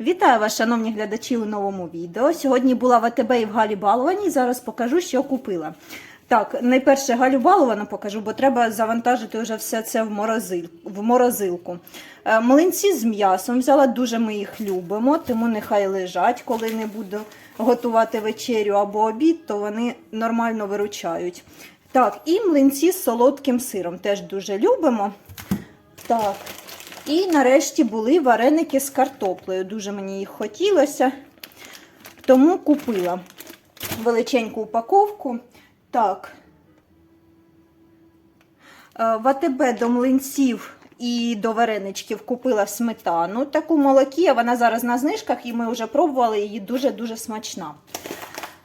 Вітаю вас, шановні глядачі, у новому відео. Сьогодні була в АТБ і в Галі Балованій. Зараз покажу, що купила. Так, найперше Галю Баловану покажу, бо треба завантажити вже все це в, морозил, в морозилку. Е, Млинці з м'ясом взяла, дуже ми їх любимо, тому нехай лежать, коли не буду готувати вечерю або обід, то вони нормально виручають. Так, і млинці з солодким сиром теж дуже любимо. Так, і нарешті були вареники з картоплею. Дуже мені їх хотілося, тому купила величеньку упаковку. Так. Е, В АТБ до млинців і до вареничків купила сметану. Таку молокія, вона зараз на знижках, і ми вже пробували її дуже-дуже смачна.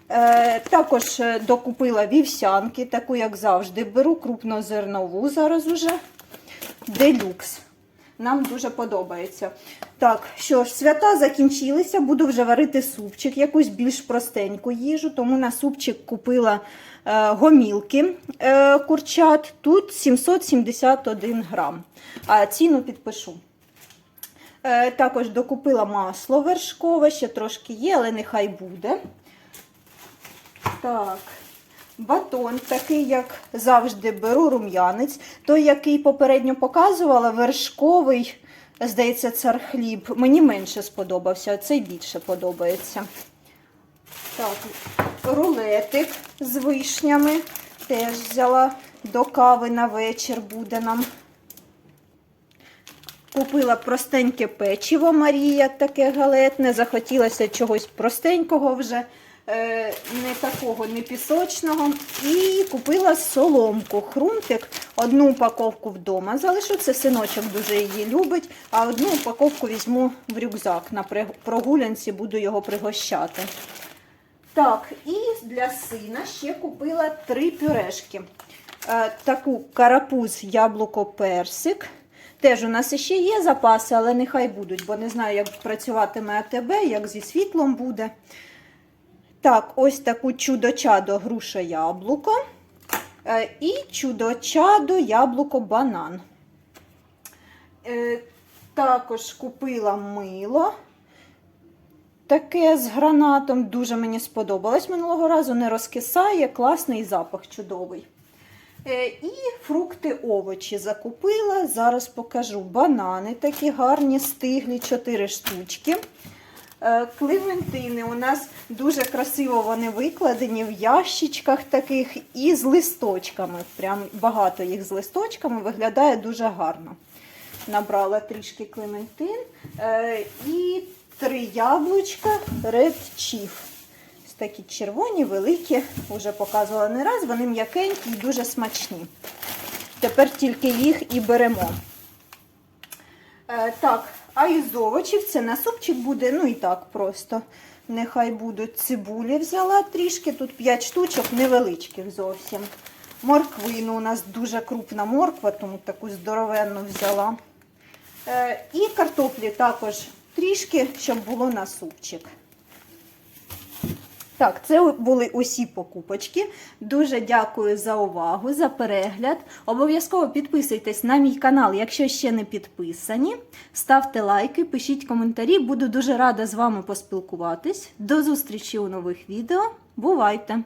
Е, також е, докупила вівсянки, таку, як завжди, беру крупнозернову зараз уже. Делюкс. Нам дуже подобається. Так, що ж, свята закінчилися, буду вже варити супчик, якусь більш простеньку їжу, тому на супчик купила е, гомілки е, курчат. Тут 771 грам. А ціну підпишу. Е, також докупила масло вершкове, ще трошки є, але нехай буде. Так. Батон, такий, як завжди, беру рум'янець. Той, який попередньо показувала, вершковий, здається, цар хліб. Мені менше сподобався, а цей більше подобається. Так, рулетик з вишнями. Теж взяла до кави на вечір буде нам. Купила простеньке печиво Марія, таке галетне. Захотілося чогось простенького вже, не такого, не пісочного. І купила соломку, хрумтик. Одну упаковку вдома залишу. Це синочок дуже її любить. А одну упаковку візьму в рюкзак. На прогулянці буду його пригощати. Так, і для сина ще купила три пюрешки. Е, таку карапуз, яблуко, персик. Теж у нас ще є запаси, але нехай будуть, бо не знаю, як працюватиме АТБ, як зі світлом буде. Так, ось таку чудо-чадо груша яблуко. Е, і чудо-чадо яблуко банан. Е, також купила мило. Таке з гранатом дуже мені сподобалось минулого разу, не розкисає, класний запах чудовий. Е, І фрукти, овочі закупила. Зараз покажу. Банани такі гарні, стиглі, 4 штучки. Е, Клементини у нас дуже красиво вони викладені в ящичках таких і з листочками. Прям багато їх з листочками виглядає дуже гарно. Набрала трішки клементин Е, і три яблучка Red Chief. Ось такі червоні, великі, вже показувала не раз, вони м'якенькі і дуже смачні. Тепер тільки їх і беремо. Е, так, а із овочів це на супчик буде, ну і так просто. Нехай будуть цибулі взяла трішки, тут 5 штучок, невеличких зовсім. Морквину у нас дуже крупна морква, тому таку здоровенну взяла. Е, і картоплі також трішки, щоб було на супчик. Так, це були усі покупочки. Дуже дякую за увагу, за перегляд. Обов'язково підписуйтесь на мій канал, якщо ще не підписані. Ставте лайки, пишіть коментарі. Буду дуже рада з вами поспілкуватись. До зустрічі у нових відео. Бувайте!